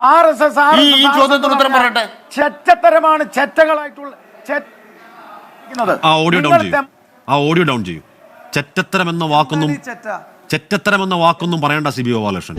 R S S ഈ- ഈ ചോദ്യത്തിന് ഉത്തരം പറയട്ടെ. ചെറ്റത്തരമാണ് ചെറ്റകളായിട്ടുള്ള ആ ഓഡിയോ ഡൗൺ ചെയ്യൂ. ആ ഓഡിയോ ഡൗൺ ചെയ്യൂ. ചെറ്റത്തരം എന്ന വാക്കൊന്നും ചെറ്റത്തരം എന്ന വാക്കൊന്നും പറയണ്ട സി ബി ഗോപാലകൃഷ്ണൻ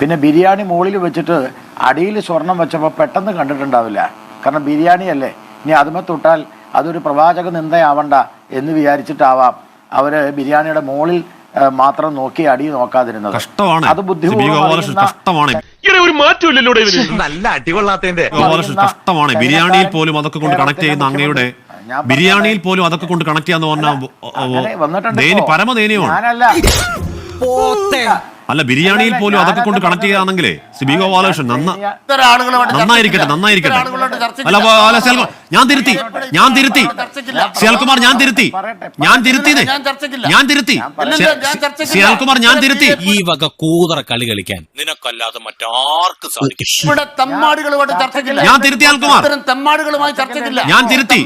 പിന്നെ ബിരിയാണി മുകളിൽ വെച്ചിട്ട് അടിയിൽ സ്വർണം വെച്ചപ്പോൾ പെട്ടെന്ന് കണ്ടിട്ടുണ്ടാവില്ല. കാരണം ബിരിയാണി അല്ലേ ഇനി അതുമേ തൊട്ടാൽ അതൊരു പ്രവാചക നിന്ദയാവണ്ട എന്ന് വിചാരിച്ചിട്ടാവാം. അവർ ബിരിയാണിയുടെ മുകളിൽ മാത്രം നോക്കി അടി നോക്കാതിരുന്നത്. കഷ്ടമാണ്. അത് സി ബി ബുദ്ധിപൂർവം ഗോപാലകൃഷ്ണൻ അറിയുന്ന- കഷ്ടമാണ് ഒരു മാറ്റമില്ലല്ലോ ഇതിന്. നല്ല അടികൊള്ളാത്തതിന്റെ. കഷ്ടമാണ്. ബിരിയാണിയിൽ പോലും അതൊക്കെ കൊണ്ട് കണക്ട് ചെയ്യുന്ന അങ്ങയുടെ ബിരിയാണിയിൽ പോലും അതൊക്കെ കൊണ്ട് കണക്ട് ചെയ്യാന്ന് പറഞ്ഞാൽ. പരമദയനീയമാണ് അല്ല ബിരിയാണിയിൽ പോലും അതൊക്കെ കൊണ്ട് കണക്ട് ചെയ്യാന്നെങ്കിലേ സി ബി നന്ന നന്നായിരിക്കട്ടെ നന്നായിരിക്കട്ടെ. അല്ല ഞാൻ തിരുത്തി. ഞാൻ തിരുത്തി. ചർച്ചയ്ക്കില്ല. ഞാൻ തിരുത്തി. ഞാൻ തിരുത്തിയതേ ഞാൻ തിരുത്തി. ഇല്ലില്ല, ഞാൻ തിരുത്തി. ഈ വക കൂതറ കളി കളിക്കാൻ നിനക്കല്ലാതെ മറ്റാർക്കും ഇവിടെ തെമ്മാടികളുമായിട്ട് ചർച്ചയ്ക്കില്ല ഞാൻ തിരുത്തി അൽകുമാർ ഇത്തരം തെമ്മാടികളുമായി ചർച്ചയ്ക്കില്ല ഞാൻ തിരുത്തി.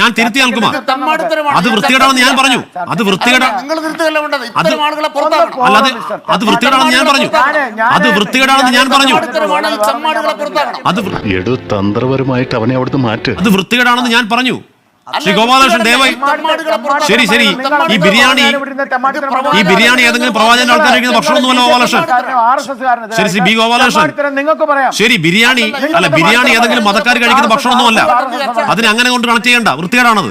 ഞാൻ തിരുത്തി അൽകുമാർ അത് വൃത്തികേടാണെന്ന് ഞാൻ പറഞ്ഞു. അത് വൃത്തികേടാ നിങ്ങൾ പുറത്താക്കണം. അല്ലാതെ അത് വൃത്തികേടാണെന്ന് ഞാൻ പറഞ്ഞു. അത് വൃത്തികേടാണെന്ന് ഞാൻ പറഞ്ഞു. അത് തന്ത്രപരമായിട്ട് അവനെ അവിടുന്ന് മാറ്റ്. അത് വൃത്തികേടാണെന്ന് ഞാൻ പറഞ്ഞു. ശ്രീ ഗോപാലകൃഷ്ണൻ ദയവായി ശരി ശരി. ഈ ബിരിയാണി ഈ ബിരിയാണി ഏതെങ്കിലും പ്രവാചകന്റെ ആൾക്കാർ കഴിക്കുന്ന ഭക്ഷണമൊന്നുമല്ല ഗോപാലകൃഷ്ണൻ? ശരി, ശ്രീ ബി. ഗോപാലകൃഷ്ണൻ. നിങ്ങൾക്ക് പറയാം. ശരി ബിരിയാണി അല്ല ബിരിയാണി ഏതെങ്കിലും മതക്കാർ കഴിക്കുന്ന ഭക്ഷണമൊന്നുമല്ല അതിനെ അങ്ങനെ കൊണ്ട് കണക്ട് ചെയ്യണ്ട. വൃത്തികേടാണത്.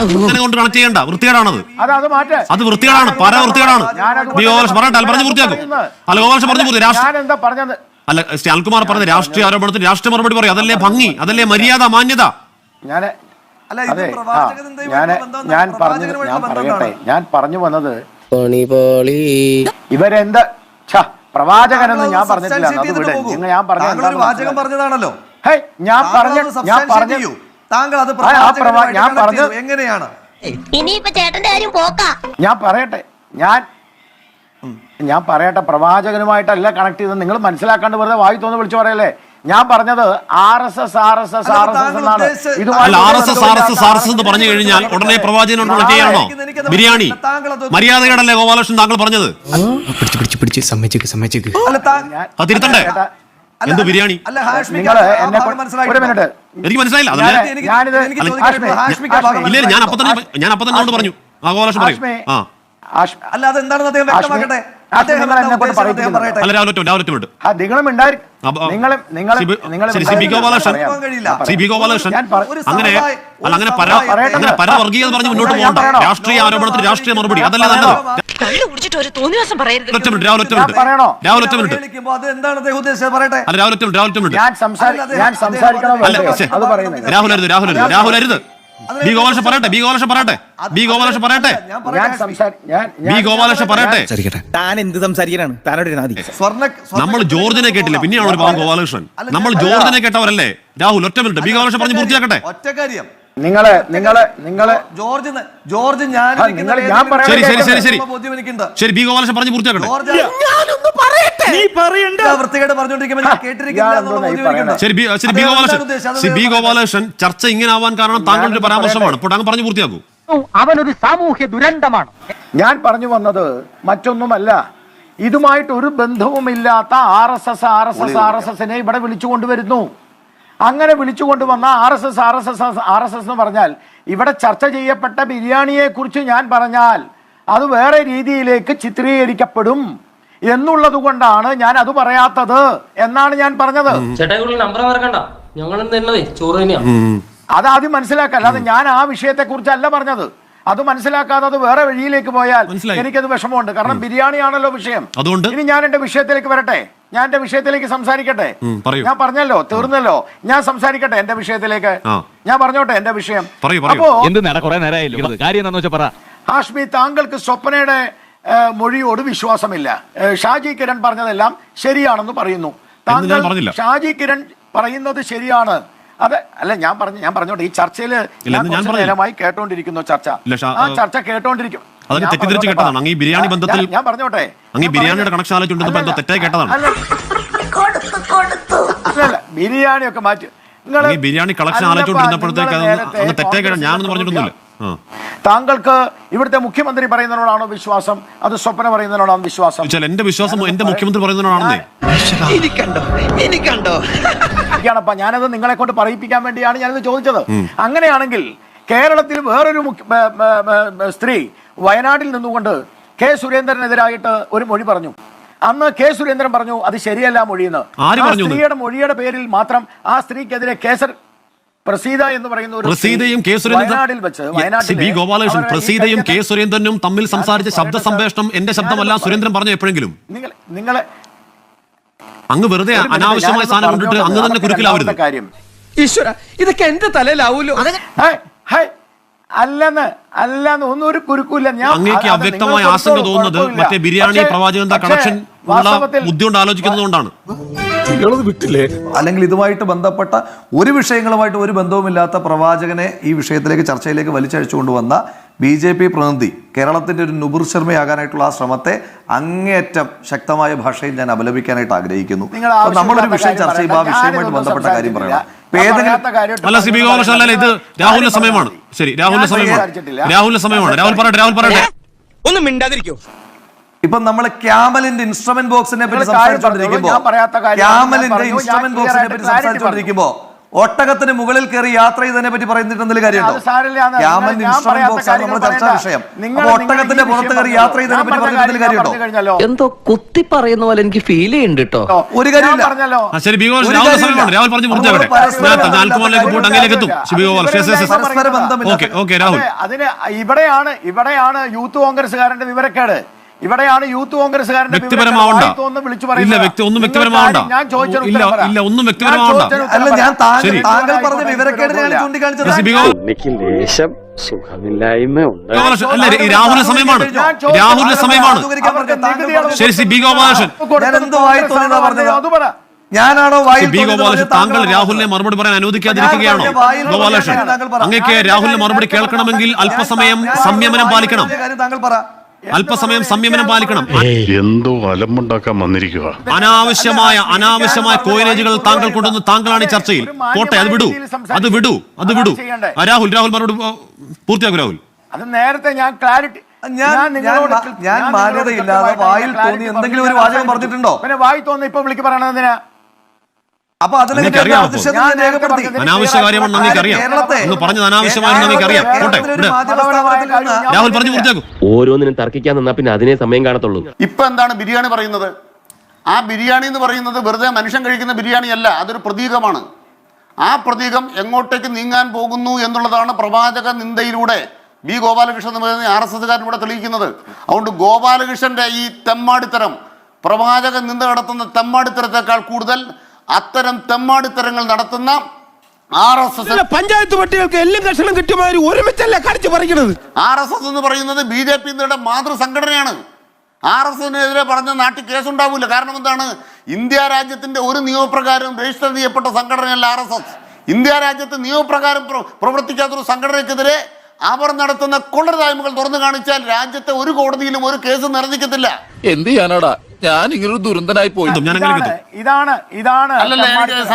അങ്ങനെ കൊണ്ട് കണക്ട് ചെയ്യണ്ട. വൃത്തികേടാണത്. അത് അത് മാറ്റ്. അത് വൃത്തികേടാണ്. പര വൃത്തികേടാണ്. ബി ഗോപാലകൃഷ്ണൻ പറയട്ടെ പറഞ്ഞു പൂർത്തിയാക്കും. അല്ല ഗോപാലകൃഷ്ണൻ പറഞ്ഞു പൂർത്തി രാഷ്ട്രീയ ഞാൻ എന്താ പറഞ്ഞത്? അല്ല ശ്രീ അൽകുമാർ പറഞ്ഞ രാഷ്ട്രീയ ആരോപണത്തിന് രാഷ്ട്രീയ മറുപടി പറയും. അതല്ലേ ഭംഗി? അതല്ലേ മര്യാദ മാന്യത? ഞാൻ അതെ ആ ഞാൻ ഞാൻ പറഞ്ഞു ഞാൻ പറയട്ടെ. ഞാൻ പറഞ്ഞു വന്നത് ഇവരെന്താ? ഛ, പ്രവാചകനെന്ന് ഞാൻ പറഞ്ഞിട്ടില്ല. substantiate അത് വിട്. പോകൂ. നിങ്ങൾ ഞാൻ പറഞ്ഞത് താങ്കൾ ഒരു എന്താണെന്ന് വാചകം മനസ്സിലായി. പറഞ്ഞതാണല്ലോ. ഞാൻ താങ്കൾ പറഞ്ഞ അത് ഞാൻ substantiate പറഞ്ഞു ചെയ്യൂ. താങ്കൾ അത് ആ, ആ പ്രവാ- പ്രവാചകനുമായിട്ട് ഞാൻ connect പറഞ്ഞത് എങ്ങനെയാണ്? ഇനിയിപ്പോ ചേട്ടന്റെ കാര്യം പോക്കാ. ഞാൻ പറയട്ടെ. ഞാൻ ഞാൻ പറയട്ടെ പ്രവാചകനുമായിട്ടല്ല കണക്ട് ചെയ്തത്. നിങ്ങൾ മനസ്സിലാക്കാണ്ട് വെറുതെ വായി തോന്ന് വിളിച്ചു പറയല്ലേ? ഞാൻ പറഞ്ഞത് R S S R S S R S S എന്നാണ്. ഇതുമായി അല്ല R S S R S S R S എന്ന് പറഞ്ഞു കഴിഞ്ഞാൽ ഉടനെ പ്രവാചകനോട് കണക്ട് ചെയ്യാണോ? ബിരിയാണി. മര്യാദകേടല്ലേ ഗോപാലകൃഷ്ണൻ താങ്കൾ പറഞ്ഞത്? പിടിച്ച് പിടിച്ച് പിടിച്ച് സമ്മതിച്ചേക്ക് സമ്മതിച്ചേക്ക്. അല്ല, താ- ഞാൻ- അത് തിരുത്തണ്ടേ? എന്ത് ബിരിയാണി? എനിക്ക് മനസ്സിലായില്ല. ഇല്ല ഞാൻ അപ്പൊ തന്നെ ഞാൻ അപ്പൊ തന്നെ അങ്ങോട്ട് പറഞ്ഞു. ആ. ഗോപാലകൃഷ്ണൻ പറയും ആ അല്ല അത് എന്താണെന്ന് അദ്ദേഹം വ്യക്തമാക്കട്ടെ? നിങ്ങളും നിങ്ങളും അങ്ങനെ അല്ല അങ്ങനെ ഒരു പര സമുദായത്തെ- അങ്ങനെ പരവർഗീയത പറഞ്ഞ് മുന്നോട്ട് പോകണ്ട? രാഷ്ട്രീയ ആരോപണത്തിന് രാഷ്ട്രീയ മറുപടി അതല്ലേ നല്ലത്. രാഹുൽ അരുത് രാഹുൽ അരുത്. രാഹുൽ അരുത്. ബി ഗോപാലകൃഷ്ണൻ പറയട്ടെ ബി ഗോപാലകൃഷ്ണൻ പറയട്ടെ ബി ഗോപാലകൃഷ്ണൻ പറയട്ടെ. ഞാൻ സംസാരി ഞാൻ ബി ഞാൻ- ഗോപാലകൃഷ്ണൻ പറയട്ടെ. സംസാരിക്കട്ടെ. താൻ എന്ത് സംസാരിക്കാനാണ്? താനോട് നാദി സ്വർണ സ്വർണ- നമ്മൾ ജോർജിനെ കേട്ടില്ല? പിന്നെയാണ് ഒരു പാവം ഗോപാലകൃഷ്ണൻ. അല്ല, നമ്മൾ ജോർജിനെ കേട്ടവരല്ലേ? രാഹുൽ ഒറ്റ മിനിറ്റ്. ബി ഗോപാലകൃഷ്ണൻ പറഞ്ഞ് പൂർത്തിയാക്കട്ടെ. ഒറ്റ കാര്യം. നിങ്ങൾ നിങ്ങൾ നിങ്ങൾ ജോർജ് ന- ജോർജ് ഞാൻ ആ, നിങ്ങൾ ഞാൻ പറയുന്നത് ശരി ശരി ശരി ശരി. ബോധ്യം എനിക്കുണ്ട്. ശരി ബി ഗോപാലകൃഷ്ണൻ പറഞ്ഞ് പൂർത്തിയാക്കട്ടെ. ജോർജ് നീ പറയണ്ട. വൃത്തികേട് പറഞ്ഞുകൊണ്ടിരിക്കുമ്പോൾ ബി ഗോപാലകൃഷ്ണൻ ചർച്ച ഇങ്ങനെ ആവാൻ കാരണം താങ്കളുടെ പരാമർശമാണ്. താങ്കൾ അങ്ങ് പറഞ്ഞു പൂർത്തിയാക്കൂ. അവനൊരു സാമൂഹ്യ ദുരന്തമാണ്. ഞാൻ പറഞ്ഞു വന്നത് മറ്റൊന്നുമല്ല. ഇതുമായിട്ട് ഒരു ബന്ധവുമില്ലാത്ത R S S R S S R S എസിനെ ഇവിടെ വിളിച്ചുകൊണ്ടുവരുന്നു. അങ്ങനെ വിളിച്ചുകൊണ്ടുവന്ന R S S R S S R S S എന്ന് പറഞ്ഞാൽ ഇവിടെ ചർച്ച ചെയ്യപ്പെട്ട ബിരിയാണിയെക്കുറിച്ച് ഞാൻ പറഞ്ഞാൽ അത് വേറെ രീതിയിലേക്ക് ചിത്രീകരിക്കപ്പെടും. എന്നുള്ളത് കൊണ്ടാണ് ഞാൻ അത് പറയാത്തത് എന്നാണ് ഞാൻ പറഞ്ഞത്. നമ്പർ മറക്കണ്ട. ഞങ്ങൾ അത് ആദ്യം മനസ്സിലാക്കുക. അല്ലാതെ ഞാൻ ആ വിഷയത്തെ കുറിച്ചല്ല പറഞ്ഞത്. അത് മനസ്സിലാക്കാതെ അത് വേറെ വഴിയിലേക്ക് പോയാൽ. എനിക്കത് വിഷമമുണ്ട്. കാരണം ബിരിയാണിയാണല്ലോ വിഷയം. അതുകൊണ്ട്? ഇനി ഞാൻ എന്റെ വിഷയത്തിലേക്ക് വരട്ടെ. ഞാൻ എന്റെ വിഷയത്തിലേക്ക് സംസാരിക്കട്ടെ? ഞാൻ പറഞ്ഞല്ലോ തീർന്നല്ലോ. ഞാൻ സംസാരിക്കട്ടെ എന്റെ വിഷയത്തിലേക്ക്? ഞാൻ പറഞ്ഞോട്ടെ എന്റെ വിഷയം. അപ്പോ ഹാഷ്മി താങ്കൾക്ക് സ്വപ്നയുടെ മൊഴിയോട് വിശ്വാസമില്ല. ഷാജി കിരൺ പറഞ്ഞതെല്ലാം ശരിയാണെന്ന് പറയുന്നു. താങ്കൾ ഷാജി കിരൺ പറയുന്നത് ശരിയാണ്. അതെ അല്ല ഞാൻ പറഞ്ഞു ഞാൻ പറഞ്ഞോട്ടെ ഈ ചർച്ചയിൽ. നേരമായി കേട്ടോണ്ടിരിക്കുന്നു ചർച്ച. ആ ചർച്ച കേട്ടോണ്ടിരിക്കും. അതൊക്കെ തെറ്റിദ്ധരിച്ച് കേട്ടതാണ്. അങ്ങ് ഈ ബിരിയാണി ബന്ധത്തിൽ- ഞാൻ- പറഞ്ഞോട്ടെ. അങ്ങ് ബിരിയാണിയുടെ കണക്ഷൻ എന്തോ തെറ്റായി കേട്ടതാണ്. ബിരിയാണി ഒക്കെ മാറ്റി. നിങ്ങൾ ബിരിയാണി കളക്ഷൻ നേരത്തെ അങ്ങ് തെറ്റായി കേട്ടാ ഞാനൊന്നും പറഞ്ഞിട്ടൊന്നുമില്ല. താങ്കൾക്ക് ഇവിടുത്തെ മുഖ്യമന്ത്രി പറയുന്നതിനോടാണോ വിശ്വാസം? അത് സ്വപ്ന പറയുന്നതിനോടാണോ വിശ്വാസം? എന്റെ വിശ്വാസം എന്റെ മുഖ്യമന്ത്രി പറയുന്നതിനാണെന്നേ ാണപ്പ ഞാനത് നിങ്ങളെ കൊണ്ട് പറയിപ്പിക്കാൻ വേണ്ടിയാണ് ഞാനിത് ചോദിച്ചത്. അങ്ങനെയാണെങ്കിൽ കേരളത്തിൽ വേറൊരു സ്ത്രീ വയനാട്ടിൽ നിന്നുകൊണ്ട് കെ സുരേന്ദ്രനെതിരായിട്ട് ഒരു മൊഴി പറഞ്ഞു. അന്ന് കെ സുരേന്ദ്രൻ പറഞ്ഞു അത് ശരിയല്ല മൊഴിയെന്ന്. ആ സ്ത്രീയുടെ മൊഴിയുടെ പേരിൽ മാത്രം ആ സ്ത്രീക്കെതിരെ കേസർ പ്രസീത എന്ന് പറയുന്ന പ്രസീതയും കെ വയനാട്ടിൽ വെച്ച് സുരേന്ദ്രൻ സി വയനാട്ടിലെ ബി ഗോപാലകൃഷ്ണൻ പ്രസീതയും കെ സുരേന്ദ്രനും തമ്മിൽ സംസാരിച്ച ശബ്ദ സംപ്രേഷണം എന്റെ ശബ്ദമല്ല സുരേന്ദ്രൻ പറഞ്ഞു എപ്പോഴെങ്കിലും? നിങ്ങൾ നിങ്ങളെ അങ്ങ് വെറുതെ അനാവശ്യമായ സ്ഥാനം സാധനം കൊണ്ടിട്ട് അങ്ങ് തന്നെ. കുരുക്കിലാവരുത്. ഈശ്വര ഇതൊക്കെ എന്റെ തലയിലാവൂലോ? അല്ലെന്ന് അല്ലെന്ന് ഒന്നും ഒരു കുരുക്കൂല ഞാൻ അങ്ങേക്ക് അവ്യക്തമായ ആശങ്ക തോന്നുന്നത് മറ്റേ ബിരിയാണി പ്രവാചകന്റെ കണക്ഷൻ ഉള്ള വാസ്തവത്തിൽ ബുദ്ധി കൊണ്ട് ആലോചിക്കുന്നതുകൊണ്ടാണ് അല്ലെങ്കിൽ ഇതുമായിട്ട് ബന്ധപ്പെട്ട ഒരു വിഷയങ്ങളുമായിട്ട് ഒരു ബന്ധവുമില്ലാത്ത പ്രവാചകനെ ഈ വിഷയത്തിലേക്ക് ചർച്ചയിലേക്ക് വലിച്ചഴിച്ചു കൊണ്ടുവന്ന ബി ജെ പി പ്രതിനിധി കേരളത്തിന്റെ ഒരു നുബുർ ശർമ്മയാകാനായിട്ടുള്ള ആ ശ്രമത്തെ അങ്ങേയറ്റം ശക്തമായ ഭാഷയിൽ ഞാൻ അപലപിക്കാനായിട്ട് ആഗ്രഹിക്കുന്നു. നമ്മളൊരു വിഷയം ചർച്ച ചെയ്യുമ്പോൾ ആ വിഷയമായിട്ട് വിഷയവുമായിട്ട് ബന്ധപ്പെട്ട കാര്യം പറയണം. അല്ല സി. ബി ഗോപാലകൃഷ്ണൻ ഇത് രാഹുലിന്റെ സമയമാണ്. ശരി രാഹുലിന്റെ സമയമാണ്. രാഹുലിന്റെ സമയമാണ്. രാഹുൽ പറയട്ടെ രാഹുൽ പറയട്ടെ. ഒന്നും മിണ്ടാതിരിക്കോ. ഇപ്പൊ നമ്മൾ ക്യാമലിന്റെ ഇൻസ്ട്രുമെന്റ് ബോക്സിനെ പറ്റി നിങ്ങൾ കാര്യം സംസാരിച്ചുകൊണ്ടിരിക്കുമ്പോ പറഞ്ഞോളൂ. ഞാൻ പറയാത്ത കാര്യം ഞാൻ ക്യാമലിന്റെ ഇൻസ്ട്രുമെന്റ് ബോക്സിനെ പറ്റി clarity സംസാരിച്ചുകൊണ്ടിരിക്കുമ്പോ ഒട്ടകത്തിന് മുകളിൽ കയറി യാത്ര ചെയ്തതിനെ പറ്റി പറയുന്നിട്ടെന്തെങ്കിലും കാര്യമുണ്ടോ? ക്യാമലിന്റെ ഇൻസ്ട്രുമെന്റ് ബോക്സ് ആണ് നമ്മുടെ ചർച്ചാ. വിഷയം. അപ്പൊ ഒട്ടകത്തിന്റെ പുറത്ത് കയറി യാത്ര ചെയ്തതിനെ പറ്റി പറഞ്ഞ പറഞ്ഞിട്ടെന്തെങ്കിലും കാര്യമുണ്ടോ? എന്തോ കുത്തി പറയുന്ന പോലെ എനിക്ക് ഫീൽ ചെയ്യുന്നുണ്ട് കേട്ടോ ഒരു കാര്യമില്ല. അതിന് ഇവിടെയാണ് ഇവിടെയാണ് യൂത്ത് കോൺഗ്രസ്സുകാരന്റെ വിവരക്കേട്. ഇവിടെയാണ് യൂത്ത് കോൺഗ്രസ്സുകാരന്റെ വ്യക്തിപരമാവണ്ട ഇല്ല വ്യക്തി ഒന്നും വ്യക്തിപരമാവണ്ട ഞാൻ ഇല്ല ഇല്ല ഒന്നും വ്യക്തിപരമാവണ്ട അല്ല ഞാൻ താങ്കൾ താങ്കൾ പറഞ്ഞ ഞാൻ. ചൂണ്ടിക്കാണിച്ചത് സുഖമില്ലായ്മ രാഹുലിന്റെ സമയമാണ് രാഹുലിന്റെ സമയമാണ് ശരി സി ബി ഗോപാലകൃഷ്ണൻ ഞാനാണോ വായിൽ ബി ഗോപാലകൃഷ്ണൻ താങ്കൾ രാഹുലിനെ മറുപടി പറയാൻ അനുവദിക്കാതിരിക്കുകയാണോ ഗോപാലകൃഷ്ണൻ അങ്ങേക്ക് രാഹുലിന്റെ മറുപടി കേൾക്കണമെങ്കിൽ അല്പസമയം സംയമനം പാലിക്കണം താങ്കൾ പറ അല്പസമയം സംയമനം പാലിക്കണം. എന്തോ അലമ്പുണ്ടാക്കാൻ വന്നിരിക്കുക അനാവശ്യമായ അനാവശ്യമായ കോയിനേജുകൾ താങ്കൾ കൊണ്ടുവന്ന് താങ്കളാണ് ഈ ചർച്ചയിൽ. പോട്ടെ അത് വിടൂ. അത് വിടൂ അത് വിടൂ. രാഹുൽ രാഹുൽ മറുപടി പൂർത്തിയാക്കും രാഹുൽ. അത് നേരത്തെ ഞാൻ ക്ലാരിറ്റി ഞാൻ ഞാൻ മാന്യതയില്ലാതെ വായിൽ തോന്നി എന്തെങ്കിലും ഒരു വാചകം പറഞ്ഞിട്ടുണ്ടോ? പിന്നെ വായി തോന്നി ഇപ്പൊ വിളിക്ക് പറയണത് എന്തിനാ? അപ്പൊ അതിലേക്ക് ഒന്ന് പറഞ്ഞത് അനാവശ്യമാണെന്ന് പോട്ടെ രാഹുൽ പറഞ്ഞു പൂർത്തിയാക്കൂ ഓരോന്നിനും തർക്കിക്കാൻ നിന്നാ പിന്നെ അതിനെ സമയം കാണത്തുള്ളൂ. ഇപ്പൊ എന്താണ് ബിരിയാണി പറയുന്നത്? ആ ബിരിയാണി എന്ന് പറയുന്നത് വെറുതെ മനുഷ്യൻ കഴിക്കുന്ന ബിരിയാണി അല്ല അതൊരു പ്രതീകമാണ്. ആ പ്രതീകം എങ്ങോട്ടേക്ക് നീങ്ങാൻ പോകുന്നു എന്നുള്ളതാണ് പ്രവാചക നിന്ദയിലൂടെ ബി ഗോപാലകൃഷ്ണൻ എന്ന് പറയുന്ന ആർ എസ് എസ്കാരനൂടെ തെളിയിക്കുന്നത്. അതുകൊണ്ട് ഗോപാലകൃഷ്ണന്റെ ഈ തെമ്മാടിത്തരം പ്രവാചക നിന്ദ നടത്തുന്ന തെമ്മാടിത്തരത്തെക്കാൾ കൂടുതൽ അത്തരം തെമ്മാടിത്തരങ്ങൾ നടത്തുന്ന ആർ എസ് എസ് പഞ്ചായത്ത് പട്ടികൾക്ക് എല്ലാം കഷണം കിട്ടിയമാതിരി ഒരുമിച്ചല്ലേ കടിച്ചു പറയുന്നത് ആർ എസ് എസ് എന്ന് പറയുന്നത് ബി ജെ പി മാതൃസംഘടനയാണ്. ആർ എസ് എസിനെതിരെ പറഞ്ഞ നാട്ടിൽ കേസുണ്ടാവില്ല കാരണം എന്താണ്? ഇന്ത്യ രാജ്യത്തിന്റെ ഒരു നിയമപ്രകാരം രജിസ്റ്റർ ചെയ്യപ്പെട്ട സംഘടനയല്ല ആർ എസ് എസ്. ഇന്ത്യ രാജ്യത്ത് നിയമപ്രകാരം പ്ര- പ്രവർത്തിക്കാത്തൊരു സംഘടനയ്ക്കെതിരെ അവർ നടത്തുന്ന കൊള്ളരുതായ്മകൾ തുറന്നു കാണിച്ചാൽ രാജ്യത്തെ ഒരു കോടതിയിലും ഒരു കേസ് നിറഞ്ഞിക്കത്തില്ല. എന്ത് ചെയ്യാനാടാ? ഞാൻ ഇങ്ങനൊരു ദുരന്തനായി പോയി. ഇതാണ് ഇതാണ് അല്ലല്ല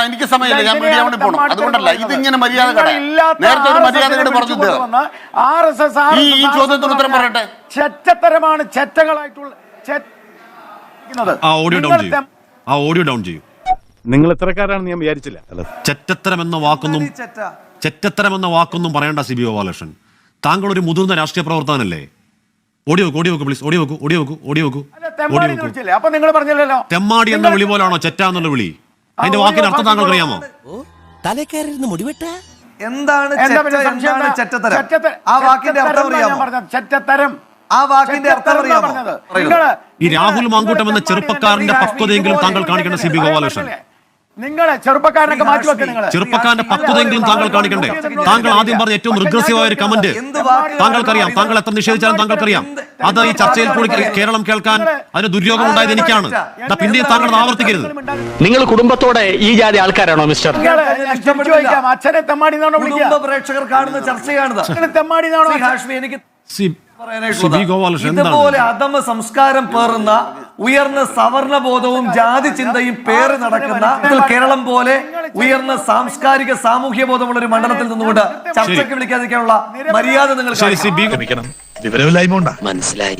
എനിക്ക് സമയമില്ല. ഞാൻ മീഡിയ പോകണം അതുകൊണ്ടല്ല ഇതിങ്ങനെ മര്യാദ നേരത്തെ ഒരു മര്യാദ RSS, ഈ- ചോദ്യത്തിന് ഉത്തരം പറയട്ടെ. ചെറ്റത്തരമാണ് ചെറ്റകളായിട്ടുള്ള. ആ ഓഡിയോ ഡൗൺ ചെയ്യൂ ചെയ്യും. ആ ഓഡിയോ ഡൗൺ ചെയ്യും. നിങ്ങൾ എത്രക്കാരാണെന്ന് ഞാൻ വിചാരിച്ചില്ല. ചെറ്റത്തരം എന്ന വാക്കൊന്നും. ചെറ്റത്തരം എന്ന വാക്കൊന്നും പറയണ്ട സി ബി ഗോപാലകൃഷ്ണൻ താങ്കൾ ഒരു മുതിർന്ന രാഷ്ട്രീയ പ്രവർത്തകനല്ലേ? ഓഡിയോ വെക്കൂ ഓഡിയോ വെക്കൂ പ്ലീസ് ഓഡിയോ വെക്കൂ ഓഡിയോ വെക്കൂ ഓഡിയോ വെക്കൂ തെമ്മാടി വെക്കൂ തെമ്മാടി എന്ന വിളി പോലാണോ ചെറ്റ എന്നുള്ള വിളി? അതിന്റെ വാക്കിന് വാക്കിന്റെ അർത്ഥം താങ്കൾ അറിയാമോ തലക്കേറിരുന്ന് മുടിവെട്ട? എന്താണ്? ആ വാക്കിന്റെ അർത്ഥം അറിയാമോ. ചെറ്റത്തരം. ആ വാക്കിന്റെ അർത്ഥം അറിയാമോ. ഈ രാഹുൽ മാങ്കൂട്ടം എന്ന ചെറുപ്പക്കാരന്റെ പക്വതയെങ്കിലും താങ്കൾ കാണിക്കണം സി ബി ഗോപാലകൃഷ്ണൻ. നിങ്ങളെ ചെറുപ്പക്കാരനൊക്കെ മാറ്റി വെക്കുക നിങ്ങളെ. ചെറുപ്പക്കാരന്റെ പക്വതയെങ്കിലും താങ്കൾ കാണിക്കണ്ടേ? താങ്കൾ ആദ്യം പറഞ്ഞ ഏറ്റവും റിഗ്രസീവായ ഒരു കമന്റ്. താങ്കൾക്കറിയാം താങ്കൾ എത്ര നിഷേധിച്ചാലും താങ്കൾക്കറിയാം. അത് ഈ ചർച്ചയിൽ കൂടി കേരളം കേൾക്കാൻ അതിന് ദുര്യോഗം ഉണ്ടായത് എനിക്കാണ്. പിന്നെ താങ്കൾ ആവർത്തിക്കരുത്. നിങ്ങൾ കുടുംബത്തോടെ ഈ ജാതി ആൾക്കാരാണോ മിസ്റ്റർ? അച്ഛനെ തെമ്മാടി കുടുംബ പ്രേക്ഷകർ കാണുന്ന ചർച്ചയാണിത്. നിങ്ങൾ തെമ്മാടി എനിക്ക് സി. ഗോപാലകൃഷ്ണൻ എന്താണ് ഇതുപോലെ അധമ സംസ്കാരം പേറുന്ന ഉയർന്ന സവർണ ബോധവും ജാതി ചിന്തയും പേര് നടക്കുന്ന കേരളം പോലെ ഉയർന്ന സാംസ്കാരിക സാമൂഹ്യ ബോധമുള്ള ഒരു മണ്ഡലത്തിൽ നിന്നുകൊണ്ട് ചർച്ചയ്ക്ക് വിളിക്കാതിരിക്കാനുള്ള മര്യാദ നിങ്ങൾ മനസ്സിലായി.